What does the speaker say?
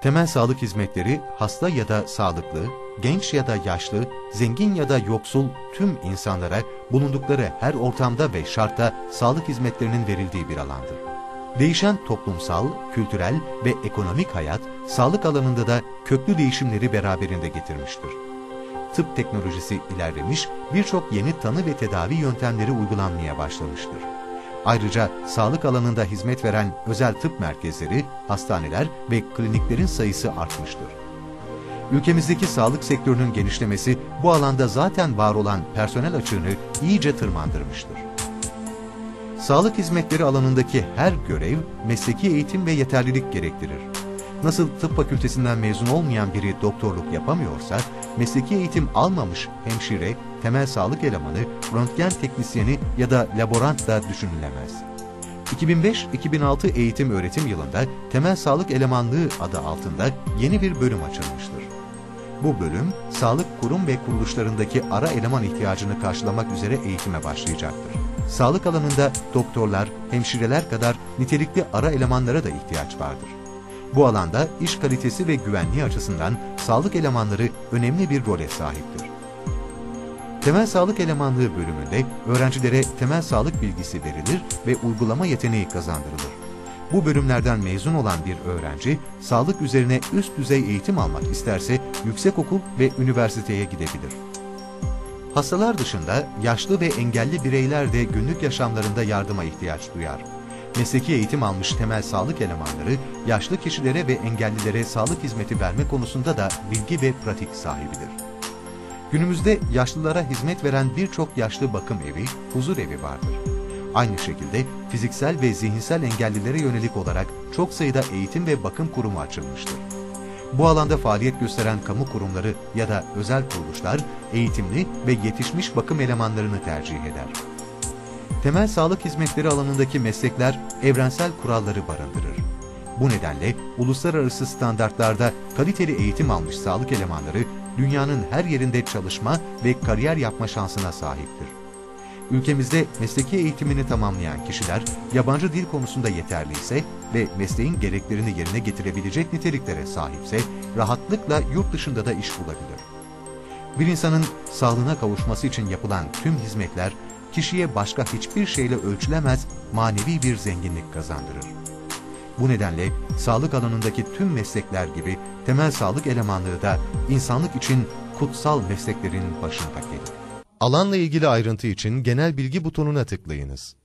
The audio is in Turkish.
Temel sağlık hizmetleri hasta ya da sağlıklı, genç ya da yaşlı, zengin ya da yoksul tüm insanlara bulundukları her ortamda ve şartta sağlık hizmetlerinin verildiği bir alandır. Değişen toplumsal, kültürel ve ekonomik hayat sağlık alanında da köklü değişimleri beraberinde getirmiştir. Tıp teknolojisi ilerlemiş, birçok yeni tanı ve tedavi yöntemleri uygulanmaya başlamıştır. Ayrıca sağlık alanında hizmet veren özel tıp merkezleri, hastaneler ve kliniklerin sayısı artmıştır. Ülkemizdeki sağlık sektörünün genişlemesi bu alanda zaten var olan personel açığını iyice tırmandırmıştır. Sağlık hizmetleri alanındaki her görev mesleki eğitim ve yeterlilik gerektirir. Nasıl tıp fakültesinden mezun olmayan biri doktorluk yapamıyorsa, mesleki eğitim almamış hemşire, temel sağlık elemanı, röntgen teknisyeni ya da laborant da düşünülemez. 2005-2006 eğitim öğretim yılında temel sağlık elemanlığı adı altında yeni bir bölüm açılmıştır. Bu bölüm, sağlık kurum ve kuruluşlarındaki ara eleman ihtiyacını karşılamak üzere eğitime başlayacaktır. Sağlık alanında doktorlar, hemşireler kadar nitelikli ara elemanlara da ihtiyaç vardır. Bu alanda iş kalitesi ve güvenliği açısından sağlık elemanları önemli bir role sahiptir. Temel sağlık elemanlığı bölümünde öğrencilere temel sağlık bilgisi verilir ve uygulama yeteneği kazandırılır. Bu bölümlerden mezun olan bir öğrenci, sağlık üzerine üst düzey eğitim almak isterse yüksekokul ve üniversiteye gidebilir. Hastalar dışında yaşlı ve engelli bireyler de günlük yaşamlarında yardıma ihtiyaç duyar. Mesleki eğitim almış temel sağlık elemanları, yaşlı kişilere ve engellilere sağlık hizmeti verme konusunda da bilgi ve pratik sahibidir. Günümüzde yaşlılara hizmet veren birçok yaşlı bakım evi, huzur evi vardır. Aynı şekilde fiziksel ve zihinsel engellilere yönelik olarak çok sayıda eğitim ve bakım kurumu açılmıştır. Bu alanda faaliyet gösteren kamu kurumları ya da özel kuruluşlar eğitimli ve yetişmiş bakım elemanlarını tercih eder. Temel sağlık hizmetleri alanındaki meslekler evrensel kuralları barındırır. Bu nedenle uluslararası standartlarda kaliteli eğitim almış sağlık elemanları dünyanın her yerinde çalışma ve kariyer yapma şansına sahiptir. Ülkemizde mesleki eğitimini tamamlayan kişiler yabancı dil konusunda yeterliyse ve mesleğin gereklerini yerine getirebilecek niteliklere sahipse rahatlıkla yurt dışında da iş bulabilir. Bir insanın sağlığına kavuşması için yapılan tüm hizmetler kişiye başka hiçbir şeyle ölçülemez manevi bir zenginlik kazandırır. Bu nedenle sağlık alanındaki tüm meslekler gibi temel sağlık elemanlığı da insanlık için kutsal mesleklerin başında gelir. Alanla ilgili ayrıntı için genel bilgi butonuna tıklayınız.